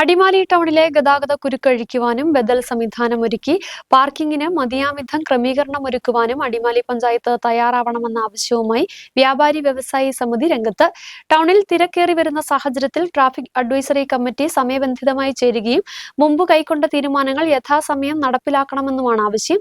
അടിമാലി ടൗണിലെ ഗതാഗത കുരുക്കഴിക്കുവാനും ബദൽ സംവിധാനം ഒരുക്കി പാർക്കിങ്ങിന് മതിയാമിധം ക്രമീകരണം ഒരുക്കുവാനും അടിമാലി പഞ്ചായത്ത് തയ്യാറാവണമെന്ന ആവശ്യവുമായി വ്യാപാരി വ്യവസായി സമിതി രംഗത്ത്. ടൗണിൽ തിരക്കേറി വരുന്ന സാഹചര്യത്തിൽ ട്രാഫിക് അഡ്വൈസറി കമ്മിറ്റി സമയബന്ധിതമായി ചേരുകയും മുമ്പ് കൈക്കൊണ്ട തീരുമാനങ്ങൾ യഥാസമയം നടപ്പിലാക്കണമെന്നുമാണ് ആവശ്യം.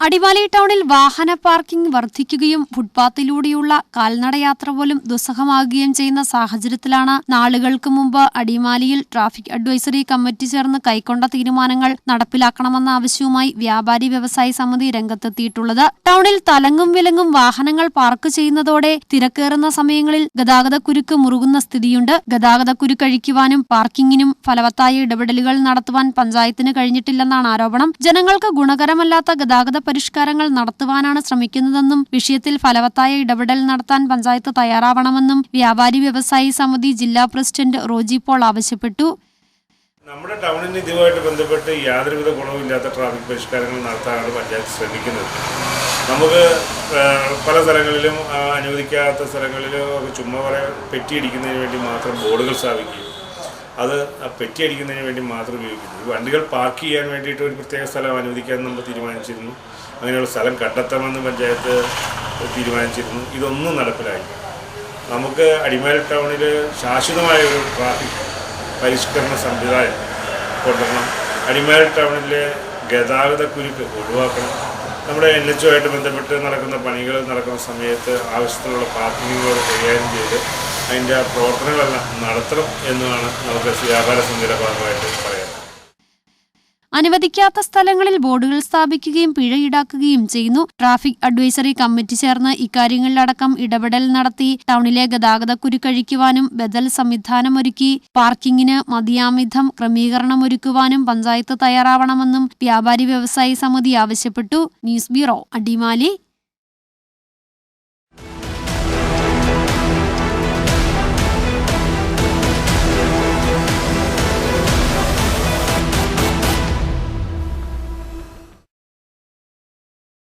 അടിമാലി ടൗണിൽ വാഹന പാർക്കിംഗ് വർദ്ധിക്കുകയും ഫുട്പാത്തിലൂടെയുള്ള കാൽനടയാത്ര പോലും ദുസ്സഹമാകുകയും ചെയ്യുന്ന സാഹചര്യത്തിലാണ് നാളുകൾക്ക് മുമ്പ് അടിമാലിയിൽ ട്രാഫിക് അഡ്വൈസറി കമ്മിറ്റി ചേർന്ന് കൈക്കൊണ്ട തീരുമാനങ്ങൾ നടപ്പിലാക്കണമെന്ന ആവശ്യവുമായി വ്യാപാരി വ്യവസായി സമിതി രംഗത്തെത്തിയിട്ടുള്ളത്. ടൗണിൽ തലങ്ങും വിലങ്ങും വാഹനങ്ങൾ പാർക്ക് ചെയ്യുന്നതോടെ തിരക്കേറുന്ന സമയങ്ങളിൽ ഗതാഗതക്കുരുക്ക് മുറുകുന്ന സ്ഥിതിയുണ്ട്. ഗതാഗതക്കുരുക്കഴിക്കുവാനും പാർക്കിങ്ങിനും ഫലവത്തായ ഇടപെടലുകൾ നടത്തുവാൻ പഞ്ചായത്തിന് കഴിഞ്ഞിട്ടില്ലെന്നാണ് ആരോപണം. ജനങ്ങൾക്ക് ഗുണകരമല്ലാത്ത ഗതാഗത പരിഷ്കാരങ്ങൾ നടത്തുവാനാണ് ശ്രമിക്കുന്നതെന്നും വിഷയത്തിൽ ഫലവത്തായ ഇടപെടൽ നടത്താൻ പഞ്ചായത്ത് തയ്യാറാവണമെന്നും വ്യാപാരി വ്യവസായി സമിതി ജില്ലാ പ്രസിഡന്റ് റോജി പോൾ ആവശ്യപ്പെട്ടു. നമ്മുടെ ടൗണിന് ഇതുമായിട്ട് ബന്ധപ്പെട്ട് യാതൊരുവിധ ഗുണവുമില്ലാത്ത ട്രാഫിക് പരിഷ്കാരങ്ങൾ നടത്താനാണ് പഞ്ചായത്ത് ശ്രമിക്കുന്നത്. നമുക്ക് പല സ്ഥലങ്ങളിലും അനുവദിക്കാത്ത സ്ഥലങ്ങളിലും ചുമ്മാ പറയാൻ പെറ്റിയിടിക്കുന്നതിന് വേണ്ടി മാത്രം ബോർഡുകൾ സ്ഥാപിക്കുകയും അത് പെറ്റിയടിക്കുന്നതിന് വേണ്ടി മാത്രം ഉപയോഗിക്കുന്നു. ഈ വണ്ടികൾ പാർക്ക് ചെയ്യാൻ വേണ്ടിയിട്ട് ഒരു പ്രത്യേക സ്ഥലം അനുവദിക്കാൻ നമ്മൾ തീരുമാനിച്ചിരുന്നു. അങ്ങനെയുള്ള സ്ഥലം കണ്ടെത്തണമെന്ന് പഞ്ചായത്ത് തീരുമാനിച്ചിരുന്നു. ഇതൊന്നും നടപ്പിലായി. നമുക്ക് അടിമാലി ടൗണിൽ ശാശ്വതമായ ഒരു ട്രാഫിക് പരിഷ്കരണ സംവിധാനം കൊണ്ടുവരണം. അടിമാലി ടൗണിലെ ഗതാഗത കുരുക്ക് ഒഴിവാക്കണം. നമ്മുടെ എൻ എച്ച് ആയിട്ട് ബന്ധപ്പെട്ട് നടക്കുന്ന പണികൾ നടക്കുന്ന സമയത്ത് ആവശ്യത്തിനുള്ള പാർക്കിങ്ങുകൾ കൈകാര്യം ചെയ്ത് അതിന്റെ പ്രവർത്തനങ്ങളെല്ലാം നടത്തണം എന്നാണ് നമുക്ക് വ്യാപാര സമിതിയുടെ ഭാഗമായിട്ട് പറയാം അനുവദിക്കാത്ത സ്ഥലങ്ങളിൽ ബോർഡുകൾ സ്ഥാപിക്കുകയും പിഴ ഈടാക്കുകയും ചെയ്യുന്നു. ട്രാഫിക് അഡ്വൈസറി കമ്മിറ്റി ചേർന്ന് ഇക്കാര്യങ്ങളിലടക്കം ഇടപെടൽ നടത്തി ടൗണിലെ ഗതാഗത കുരുക്കഴിക്കുവാനും ബദൽ സംവിധാനമൊരുക്കി പാർക്കിങ്ങിന് മതിയാമിധം ക്രമീകരണമൊരുക്കുവാനും പഞ്ചായത്ത് തയ്യാറാവണമെന്നും വ്യാപാരി വ്യവസായി സമിതി ആവശ്യപ്പെട്ടു. News bureau Adimali.